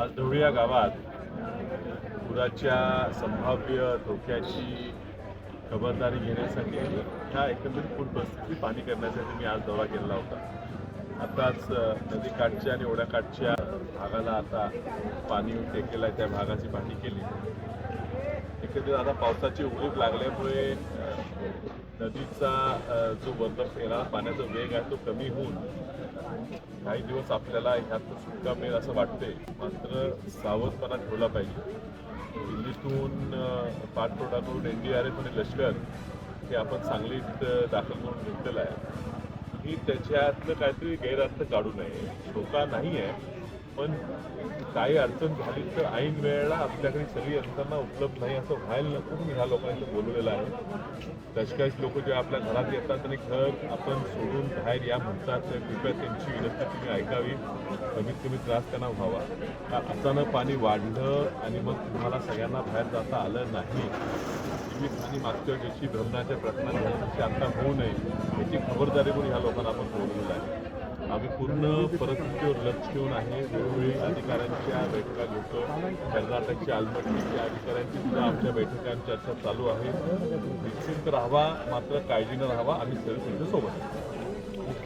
आज धुळिया या गावात पुराच्या संभाव्य धोक्याची खबरदारी घेण्यासाठी ह्या एकंदरीत पूर परिस्थिती पाणी करण्यासाठी मी आज दौरा केलेला होता. आताच नदीकाठच्या आणि ओढ्याकाठच्या भागाला आता पाणी टेकलेलं आहे त्या भागाची पाहणी केली. एकंदरीत आता पावसाची उघडीप लागल्यामुळे नदीचा जो वरनं येणारा पाण्याचा वेग आहे तो कमी होऊन काही दिवस आपल्याला ह्यात सुटका मिळेल असं वाटते मात्र सावधपणा ठेवला पाहिजे. दिल्लीतून अ, करून एन डी आर एफ आणि लष्कर हे आपण सांगलीत दाखल करून घेतलेलं आहे. की त्याच्यातलं काहीतरी गैरअर्थ काढू नये. धोका नाही आहे पण काही अडचण झाली तर ऐन वेळेला आपल्याकडे सगळी यंत्रणा उपलब्ध नाही असं व्हायला नको. मी ह्या लोकांनी बोलवलेलं आहे. दशकाळीस लोक जेव्हा आपल्या घरात येतात आणि घर आपण सोडून बाहेर या म्हणतात तर कृपया त्यांची विनंती तुम्ही ऐकावी. कमीत कमी त्रास त्यांना व्हावा. का अचानक पाणी वाढलं आणि मग तुम्हाला सगळ्यांना बाहेर जाता आलं नाही? आणि मागच्या जशी भ्रमणाच्या प्रश्नांची आता होऊ नये याची खबरदारी म्हणून ह्या लोकांना आपण बोलवलेलं आहे. आम्ही पूर्ण परिस्थितीवर लक्ष ठेवून आहे. वेळोवेळी अधिकाऱ्यांच्या बैठका घेतो. कर्नाटकच्या आलमट्टीच्या अधिकाऱ्यांची सुद्धा आमच्या बैठका चर्चा चालू आहे. निश्चिंत राहावा मात्र काळजीनं राहावा. आम्ही सर्व तुमच्यासोबत